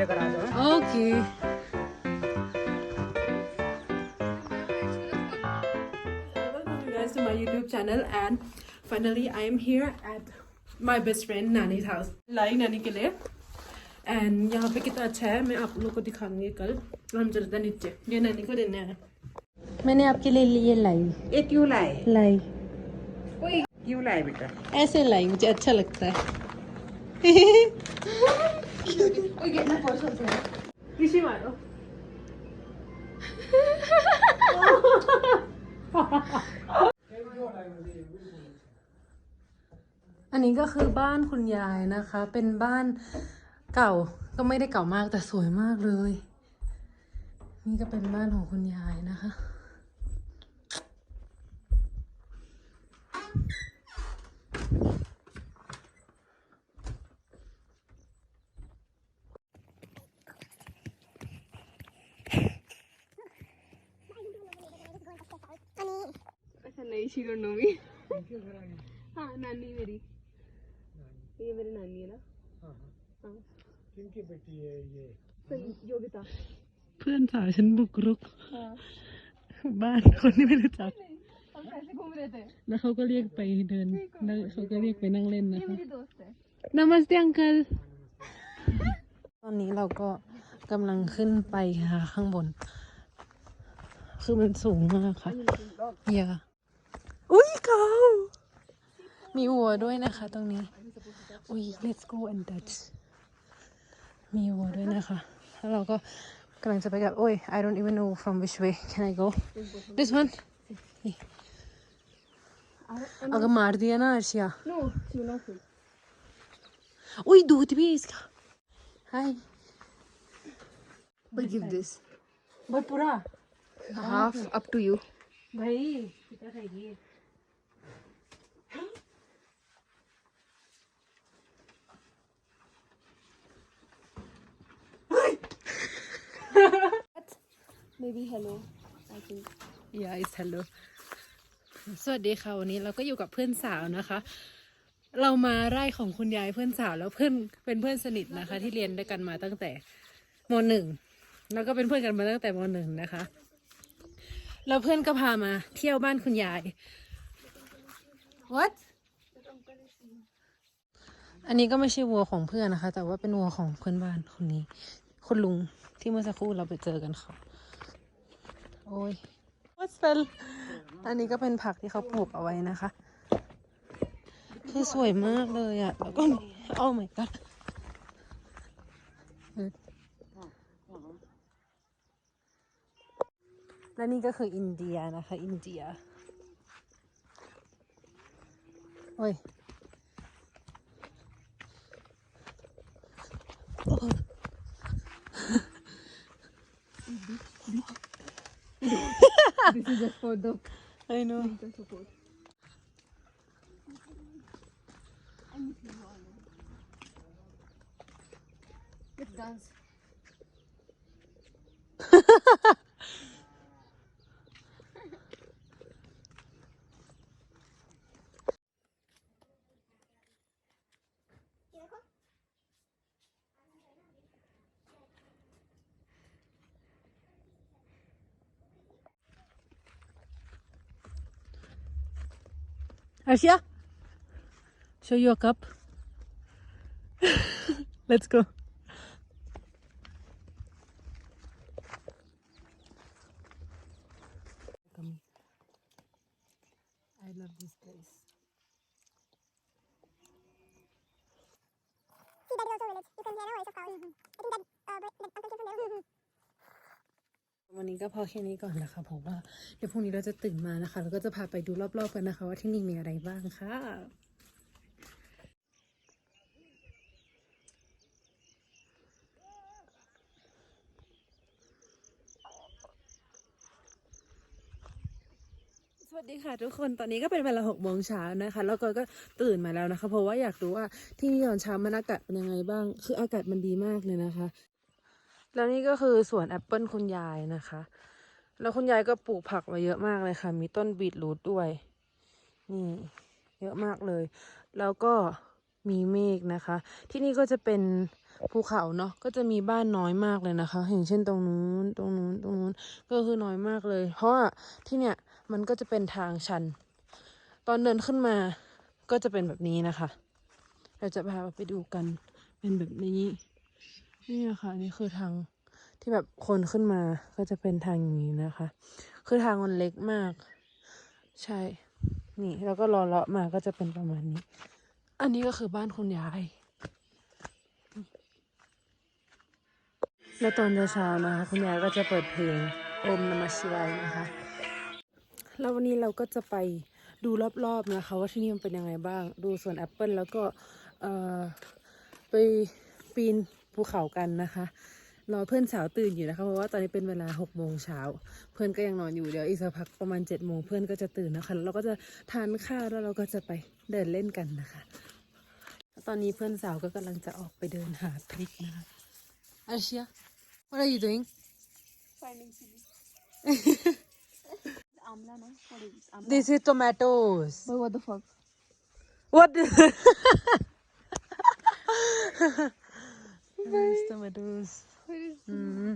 लेकर आ जाओ। Okay. To my YouTube channel and finally I am here at my best friend Nani's house. लाई नानी के लिए। एंड यहाँ पे कितना अच्छा है मैं आप लोगों को दिखाऊँगी कल। हम चलते हैं नीचे ये नानी को देने हैं मैंने आपके लिए लिए लाई। ये क्यों लाए? लाई। क्यों लाए बेटा? ऐसे लाई मुझे अच्छा लगता है। Oye, no puedo hacer. Kishimaro. Oh. อันนี้ก็คือบ้านคุณยายนะคะ เป็นบ้านเก่าก็ไม่ได้เก่ามากแต่สวยมากเลย นี่ก็เป็นบ้านของคุณยายนะคะ अच्छा नहीं शी डोंट नो मी हाँ नानी मेरी ये मेरी नानी है ना हाँ किनकी बेटी है ये योगिता เพื่อนสาวฉันบุกรุกบ้านคนที่ไม่รู้จัก हम कैसे घूम रहे थे แล้วเขาก็เรียกไปเดินแล้วเขาก็เรียกไปนั่งเล่นนะ ये คะ मेरी दोस्त है นามัสเตียงเกิลตอนนี้เราก็กำลังขึ้นไปหาข้างบน คือมันสูงมากค่ะอย่า อุ้ยเขามีวัวด้วยนะคะ ตรงนี้ อุ้ย let's go and touch มีวัวด้วยนะคะ แล้วเราก็กำลังจะไปกับโอ้ย I don't even know from which way can I go this one นี่अगर मार दिया ना Arshia no you know full उई दूध भी है इसका हाय बट गिव दिस भाई पूरा हाफ अप टू यू भाई कितना खाएगी maybe hello I think yeah it's hello สวัสดีค่ะวันนี้เราก็อยู่กับเพื่อนสาวนะคะ เรามาไร่ของคุณยายเพื่อนสาวแล้วเพื่อนเป็นเพื่อนสนิทนะคะ ที่เรียนด้วยกันมาตั้งแต่มหนึ่งแล้วก็เป็นเพื่อนกันมาตั้งแต่มหนึ่งนะคะแล้วเพื่อนก็พามาเที่ยวบ้านคุณยาย what อันนี้ก็ไม่ใช่วัวของเพื่อนนะคะ แต่ว่าเป็นวัวของเพื่อนบ้านคนนี้ คนลุงที่เมื่อสักครู่เราไปเจอกันค่ะ โอ้ย What's that อันนี้ก็เป็นผักที่เขาปลูกเอาไว้นะคะคือสวยมากเลยอะแล้วก็มี oh my god และนี่ก็คืออินเดียนะคะ อินเดีย โอ้ย this is just for the I know. mental support. I dance. Arsia, show you a cup. Let's go. ก็พอแค่นี้ก่อนนะคะเพราะว่าเดี๋ยวพรุ่งนี้เราจะตื่นมานะคะ แล้วก็จะพาไปดูรอบๆกันนะคะ ว่าที่นี่มีอะไรบ้างค่ะสวัสดีค่ะทุกคน ตอนนี้ก็เป็นเวลาหกโมงเช้านะคะ แล้วก็ก็ตื่นมาแล้วนะคะ เพราะว่าอยากรู้ว่าที่นี่ตอนเช้ามันอากาศเป็นยังไงบ้าง คืออากาศมันดีมากเลยนะคะ แล้วนี่ก็คือสวนแอปเปิลคุณยายนะคะ แล้วคุณยายก็ปลูกผักไว้เยอะมากเลยค่ะ มีต้นบีทรูทด้วย นี่ เยอะมากเลย แล้วก็มีเมฆนะคะ ที่นี่ก็จะเป็นภูเขาเนาะ ก็จะมีบ้านน้อยมากเลยนะคะ อย่างเช่นตรงนู้น ตรงนู้น ตรงนู้น ก็คือน้อยมากเลย เพราะว่าที่เนี่ยมันก็จะเป็นทางชัน ตอนเดินขึ้นมาก็จะเป็นแบบนี้นะคะ เราจะพาไปดูกัน เป็นแบบนี้ นี่นะคะนี่คือทางที่แบบคนขึ้นมาก็จะเป็นทางอย่างนี้นะคะ คือทางมันเล็กมาก ใช่ นี่แล้วก็รอเลาะมาก็จะเป็นประมาณนี้ อันนี้ก็คือบ้านคุณยาย แล้วตอนเช้านะคะคุณยายก็จะเปิดเพลงโอมนมัสชิวายนะคะ แล้ววันนี้เราก็จะไปดูรอบๆนะคะ ว่าที่นี่มันเป็นยังไงบ้าง ดูสวนแอปเปิลแล้วก็เอ่อไปปีน ภูเขากันนะคะรอเพื่อนสาวตื่นอยู่นะคะเพราะว่าตอนนี้เป็นเวลาหกโมงเช้าเพื่อนก็ยังนอนอยู่เดี๋ยวอีกสักพักประมาณเจ็ดโมงเพื่อนก็จะตื่นนะคะแล้วเราก็จะทานข้าวแล้วเราก็จะไปเดินเล่นกันนะคะ ตอนนี้เพื่อนสาวก็กำลังจะออกไปเดินหาพริกนะคะอาเชีย what are you doing Finding chili. Amla, no? What is this? Amla. this is tomatoes But what the fuck? what the- this is tomatoes What is อืม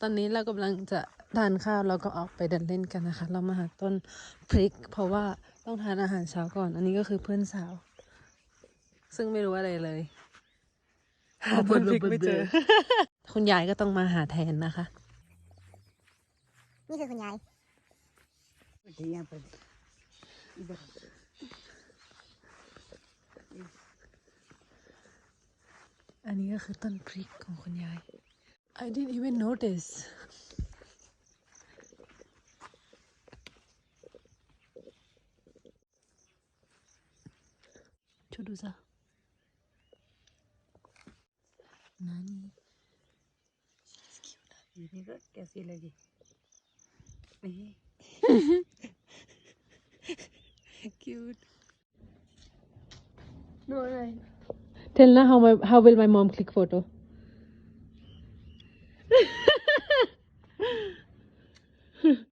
ตอนนี้เรากำลังจะทานข้าวแล้วก็ออกไปเดินเล่นกันนะคะ เรามาหาต้นพริก เพราะว่าต้องทานอาหารเช้าก่อน อันนี้ก็คือเพื่อนสาว ซึ่งไม่รู้อะไรเลย หาต้นพริกไม่เจอ คุณยายก็ต้องมาหาแทนนะคะ นี่คือคุณยาย En hier gaat dan prik kon jy. I didn't even notice. Chuduza. नानी कैसी लगी cute no I Tell na how my how will my mom click photo? "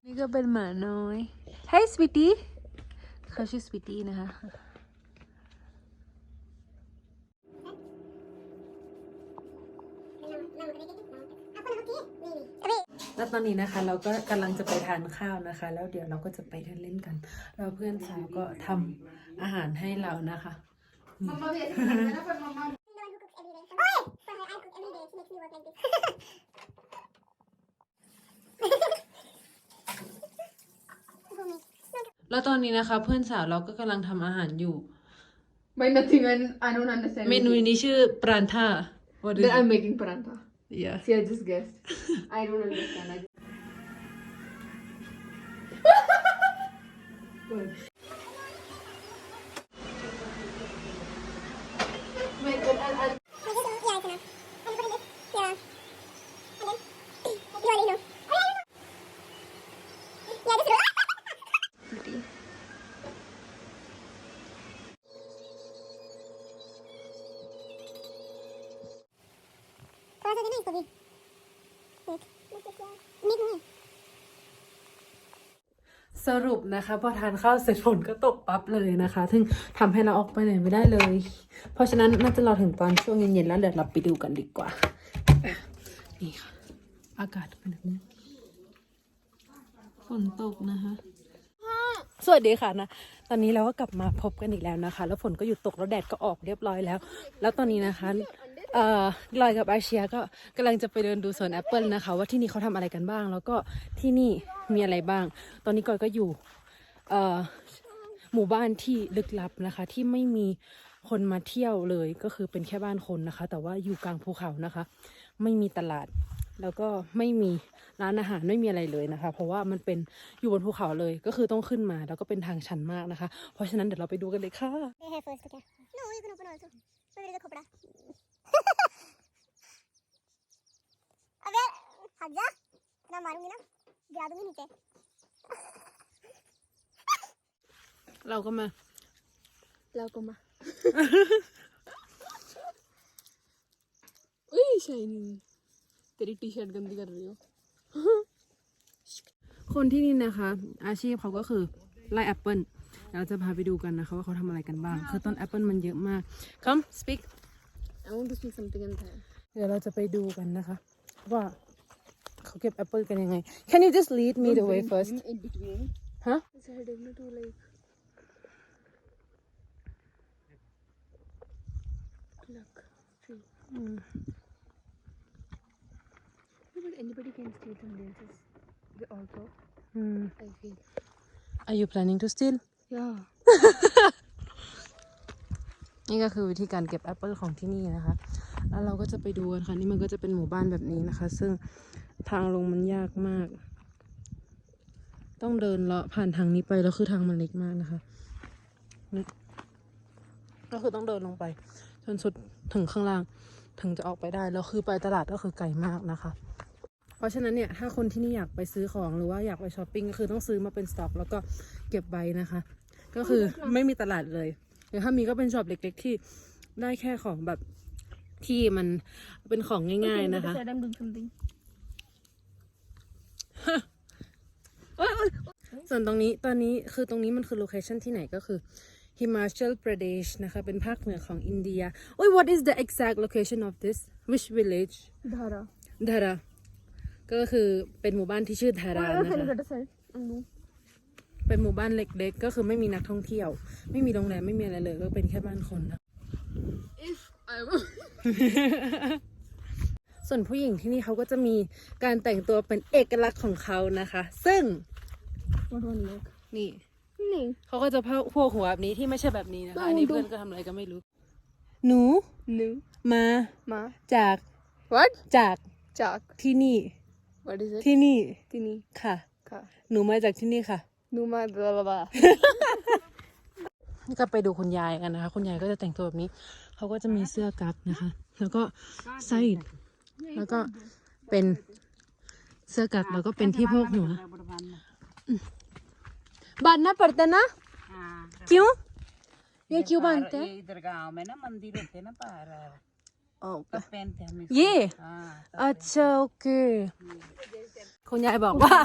นี่ก็เป็นหมาน้อย Hey sweetie เขาชื่อ sweetie นะคะ แล้วตอนนี้นะคะเราก็กำลังจะไปทานข้าวนะคะ แล้วเดี๋ยวเราก็จะไปเดินเล่นกันแล้วเพื่อนสาวก็ทำอาหารให้เรานะคะ The one who cooks every day. Oh, yeah. For her, I cook every day. She makes me work like this. Go me. แล้วตอนนี้นะคะ เพื่อนสาวเราก็กำลังทำอาหารอยู่ By nothing, and I don't understand. เมนู anything. นี้ชื่อปรันท่า What is Then I'm it? making paranta. Yeah. See, I just guessed. I don't understand. I Wait, Ципові. Так. Ні, ні. สรุปนะคะพอทานข้าวเสร็จฝนก็ตกปั๊บเลยนะคะ ซึ่งทำให้เราออกไปไหนไม่ได้เลย เพราะฉะนั้นน่าจะรอถึงตอนช่วงเย็นๆแล้วเดี๋ยวเราไปดูกันดีกว่า นี่ค่ะ อากาศเป็นแบบนี้ฝนตกนะคะ สวัสดีค่ะนะ ตอนนี้เราก็กลับมาพบกันอีกแล้วนะคะ แล้วฝนก็หยุดตกแล้วแดดก็ออกเรียบร้อยแล้ว แล้วตอนนี้นะคะ เอ่อลอยกับอาเชียก็กำลังจะไปเดินดูสวนแอปเปิลนะคะ ว่าที่นี่เขาทำอะไรกันบ้าง แล้วก็ที่นี่มีอะไรบ้าง ตอนนี้กอยก็อยู่เอ่อหมู่บ้านที่ลึกลับนะคะ ที่ไม่มีคนมาเที่ยวเลยก็คือเป็นแค่บ้านคนนะคะ แต่ว่าอยู่กลางภูเขานะคะ ไม่มีตลาด แล้วก็ไม่มีร้านอาหารไม่มีอะไรเลยนะคะ เพราะว่ามันเป็นอยู่บนภูเขาเลยก็คือต้องขึ้นมาแล้วก็เป็นทางชันมากนะคะ เพราะฉะนั้นเดี๋ยวเราไปดูกันเลยค่ะ They have first, okay. No, you can open also. Where is the copra? हट जा ना मारूंगी ना गिरा दूंगी नीचे เราก็มา Laukoma. Uy, shiny. तेरी T shirt गंदी कर रही हो คนที่นี่นะคะ อาชีพเขาก็คือ ไล่แอปเปิลเราจะพาไปดูกันนะคะว่าเขาทำอะไรกันบ้าง คือต้นแอปเปิลมันเยอะมาก come speak I want to speak something in Thai. เดี๋ยวเราจะไปดูกันนะคะ ว่า เขาเก็บแอปเปิลกันยังไง Can you just lead me the way first In between. ฮะ It's heading to like. Look, tree. Mm. No, but anybody can steal some dances. They all go. Hmm. I feel. Are you planning to steal Yeah. นี่ก็คือวิธีการเก็บแอปเปิลของที่นี่นะคะ แล้วเราก็จะไปดูกันค่ะ นี่มันก็จะเป็นหมู่บ้านแบบนี้นะคะ ซึ่ง ทางลงมันยากมาก ต้องเดินเลาะผ่านทางนี้ไปแล้วคือทางมันเล็กมากนะคะนี่ก็คือต้องเดินลงไป จนสุดถึงข้างล่าง ถึงจะออกไปได้แล้วคือไปตลาดก็คือไกลมากนะคะ เพราะฉะนั้นเนี่ยถ้าคนที่นี่อยากไปซื้อของหรือว่าอยากไปช้อปปิ้งก็คือต้องซื้อมาเป็นสต็อก แล้วก็เก็บไว้นะคะ ก็คือไม่มีตลาดเลยหรือถ้ามีก็เป็นช็อปเล็ก ๆ ที่ได้แค่ของแบบที่มันเป็นของง่าย ๆนะคะ Said I'm doing something. ส่วนตรงนี้ตอนนี้คือตรงนี้มันคือโลเคชันที่ไหนก็คือ Himachal Pradesh นะคะ เป็นภาคเหนือของอินเดียโอ้ย what is the exact location of this which village Dhara. Dhara ก็คือเป็นหมู่บ้านที่ชื่อธารา Oh, นะคะ helicopter side. Mm, no. เป็นหมู่บ้านเล็กๆ ก็คือไม่มีนักท่องเที่ยว ไม่มีโรงแรมไม่มีอะไรเลย ก็เป็นแค่บ้านคนนะ If I ส่วนผู้หญิงที่นี่เขาก็จะมีการแต่งตัวเป็นเอกลักษณ์ของเขานะคะ ซึ่ง What one look? นี่ No. เขาก็จะพกพวกหัวแบบนี้ที่ไม่ใช่แบบนี้นะคะไม่อันนี้ดูเพื่อนก็ทำอะไรก็ไม่รู้ หนู No. มา Ma. จาก What? จาก Chak. ที่นี่ What is it? ที่นี่ Tini. ค่ะ Ka. หนูมาจากที่นี่ค่ะ Numa. Blah blah blah. นี่ก็ไปดูคุณยายกันนะคะ คุณยายก็จะแต่งตัวแบบนี้ เขาก็จะมีเสื้อกั๊กนะคะ แล้วก็ไส้ แล้วก็เป็นเสื้อกั๊กแล้วก็เป็นที่โพกหัวบันนะปड़ता ना क्यों ये क्यों बांधते हैं ये इधर गांव में ना मंदिर होते हैं ना बाहर ओके तब पहनते हैं हम इसको। ये हाँ อาชาโอเค คุณยายบอกว่า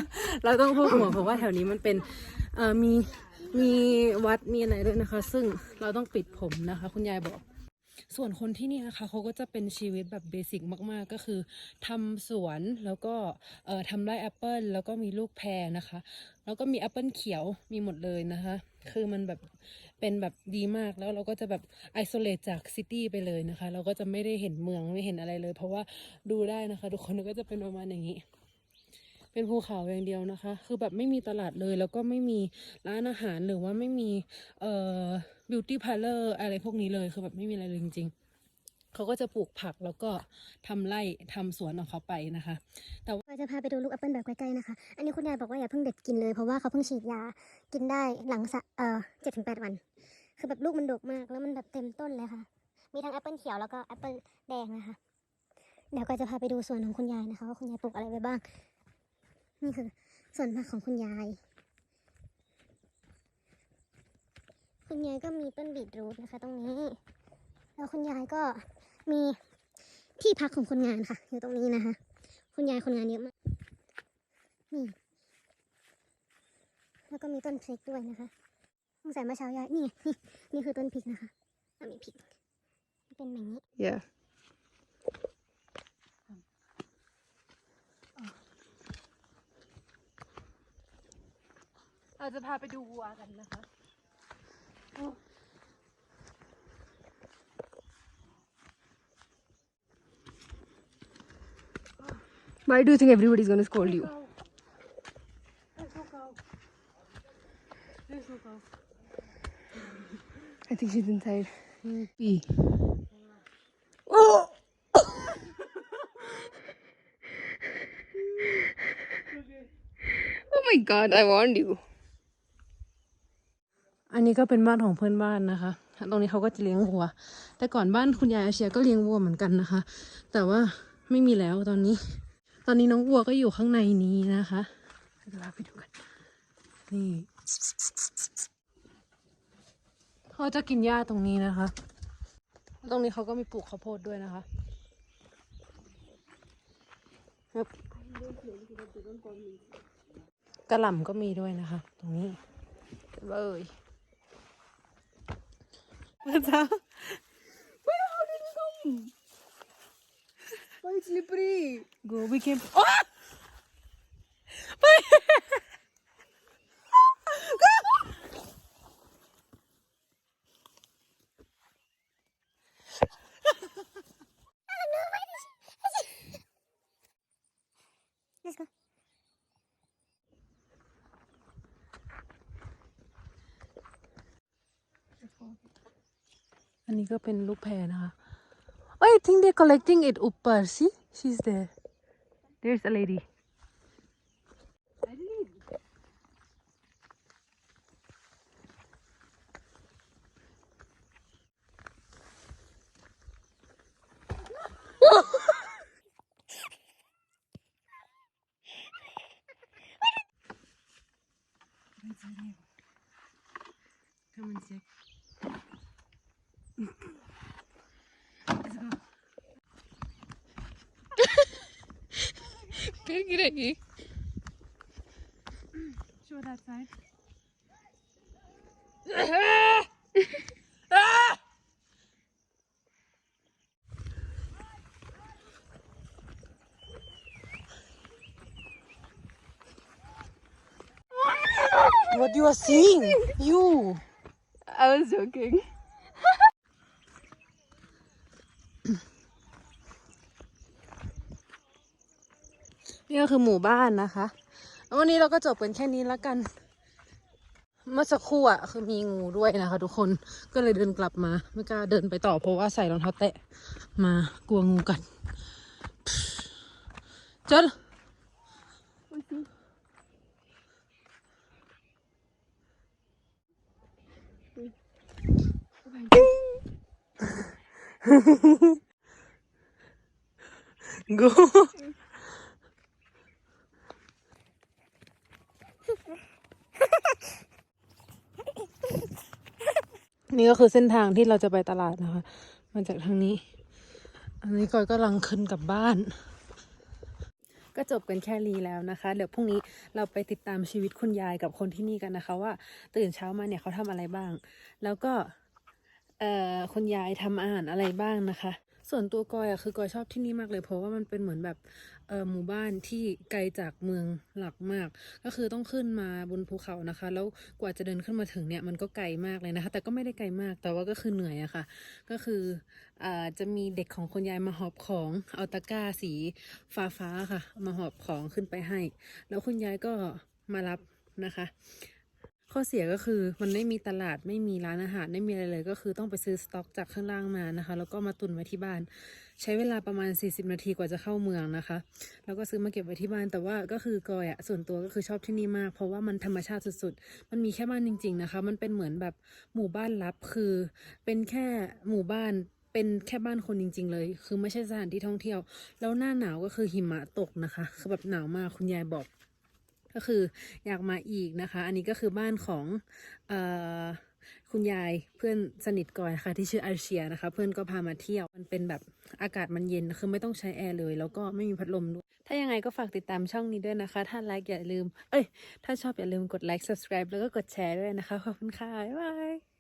เราต้องพูดหัวเพราะว่าแถวนี้มันเป็นเอ่อมีมีวัดมีอะไรด้วยนะคะ ซึ่งเราต้องปิดผมนะคะ คุณยายบอก ส่วนคนที่นี่นะคะเขาก็จะเป็นชีวิตแบบเบสิกมาก ๆ ก็คือทำสวนแล้วก็เอ่อทำไร่แอปเปิลแล้วก็มีลูกแพรนะคะ แล้วก็มีแอปเปิลเขียวมีหมดเลยนะคะ คือมันแบบเป็นแบบดีมากแล้วเราก็จะแบบไอโซเลตจากซิตี้ไปเลยนะคะ เราก็จะไม่ได้เห็นเมืองไม่เห็นอะไรเลย เพราะว่าดูได้นะคะทุกคนก็จะเป็นประมาณอย่างนี้เป็นภูเขาอย่างเดียวนะคะ คือแบบไม่มีตลาดเลย แล้วก็ไม่มีร้านอาหารหรือว่าไม่มี เอ่อ บิวตี้พาร์เลอร์อะไรพวกนี้เลยคือแบบไม่มีอะไรเลยจริงๆเขาก็จะปลูกผักแล้วก็ทำไร่ทำสวนของเขาไปนะคะเราจะพาไปดูลูกแอปเปิลแบบใกล้ๆนะคะ อันนี้คุณยายบอกว่าอย่าเพิ่งเด็ดกินเลยเพราะว่าเขาเพิ่งฉีดยากินได้หลังสะเอ่อเจ็ดถึงแปดวัน คือแบบลูกมันดกมากแล้วมันแบบเต็มต้นเลยค่ะ มีทั้งแอปเปิลเขียวแล้วก็แอปเปิลแดงนะคะเดี๋ยวก็จะพาไปดูสวนของคุณยายนะคะว่าคุณยายปลูกอะไรไว้บ้าง นี่คือสวนผักของคุณยาย คุณยายก็มีต้นบีทรูทนะคะ ตรงนี้ แล้วคุณยายก็มีที่พักของคนงานค่ะ อยู่ตรงนี้นะคะ คุณยายคนงานเยอะมากนี่แล้วก็มีต้นพริกด้วยนะคะสงสัยเมื่อเช้ายายนี่ไงนี่นี่คือต้นพริกนะคะอะมีพริกเป็นแบบนี้ Yeah. เราจะพาไปดูวัวกันนะคะ Why do you think everybody's gonna scold you? I think she's inside. Pee. Oh my god, I warned you. นี้ก็เป็นบ้านของเพื่อนบ้านนะคะ ตรงนี้เขาก็จะเลี้ยงวัว แต่ก่อนบ้านคุณยายอาเชียก็เลี้ยงวัวเหมือนกันนะคะ แต่ว่าไม่มีแล้วตอนนี้ ตอนนี้น้องวัวก็อยู่ข้างในนี้นะคะเดี๋ยวเราไปดูกัน นี่เขาจะกินหญ้าตรงนี้นะคะ ตรงนี้เขาก็มีปลูกข้าวโพดด้วยนะคะกระหล่ำก็มีด้วยนะคะ ตรงนี้เลย เมื่อเช้า Why it's slippery? go we came โอ๊ยไป Let's go. นนี้ก็เป็นลูกแพรนะคะ Oh, I think they're collecting it upper. See? She's there. There's a lady. Come and check. Show that side. what you are seeing? You. I was joking. นี่ก็คือหมู่บ้านนะคะววันนี้เราก็จบกันแค่นี้แล้วกัน เมื่อสักครู่อะคือมีงูด้วยนะคะ ทุกคน ก็เลยเดินกลับมา ไม่กล้าเดินไปต่อเพราะว่าใส่รองเท้าแตะ มากลัวงูกัดจนกู นี่ก็คือเส้นทางที่เราจะไปตลาดนะคะ มาจากทางนี้ อันนี้ก้อยก็ลังขึ้นกลับบ้าน ก็จบกันแค่รีแล้วนะคะ เดี๋ยวพรุ่งนี้เราไปติดตามชีวิตคุณยายกับคนที่นี่กันนะคะ ว่าตื่นเช้ามาเนี่ยเขาทำอะไรบ้าง แล้วก็เอ่อคุณยายทำอาหารอะไรบ้างนะคะ ส่วนตัวกอยอะคือกอยชอบที่นี่มากเลย เพราะว่ามันเป็นเหมือนแบบเออหมู่บ้านที่ไกลจากเมืองหลักมาก ก็คือต้องขึ้นมาบนภูเขานะคะ แล้วกว่าจะเดินขึ้นมาถึงเนี่ยมันก็ไกลมากเลยนะคะ แต่ก็ไม่ได้ไกลมากแต่ว่าก็คือเหนื่อยอะค่ะ ก็คืออ่าจะมีเด็กของคุณยายมาหอบของเอาตะกร้าสีฟ้าฟ้าๆค่ะ มาหอบของขึ้นไปให้ แล้วคุณยายก็มารับนะคะ ข้อเสียก็คือมันไม่มีตลาดไม่มีร้านอาหารไม่มีอะไรเลย ก็คือต้องไปซื้อสต็อกจากข้างล่างมานะคะ แล้วก็มาตุนไว้ที่บ้าน ใช้เวลาประมาณ 40 นาทีกว่าจะเข้าเมืองนะคะ แล้วก็ซื้อมาเก็บไว้ที่บ้านแต่ว่าก็คือกอยอะส่วนตัวก็คือชอบที่นี่มาก เพราะว่ามันธรรมชาติสุดๆ มันมีแค่บ้านจริง ๆนะคะ มันเป็นเหมือนแบบหมู่บ้านลับคือเป็นแค่หมู่บ้านเป็นแค่บ้านคนจริง ๆ เลย คือไม่ใช่สถานที่ท่องเที่ยว แล้วหน้าหนาวก็คือหิมะตกนะคะ คือแบบหนาวมากคุณยายบอก ก็คืออยากมาอีกนะคะ อันนี้ก็คือบ้านของออคุณยายเพื่อนสนิทก่อนนะคะที่ชื่ออาเชียนะคะ เพื่อนก็พามาเที่ยวมันเป็นแบบอากาศมันเย็นคือไม่ต้องใช้แอร์เลย แล้วก็ไม่มีพัดลมด้วย ถ้ายังไงก็ฝากติดตามช่องนี้ด้วยนะคะ ถ้าไลค์อย่าลืม เอ้ย ถ้าชอบอย่าลืมกดไลค์ subscribe แล้วก็กดแชร์ด้วยนะคะขอบคุณค่ะบ๊ายบาย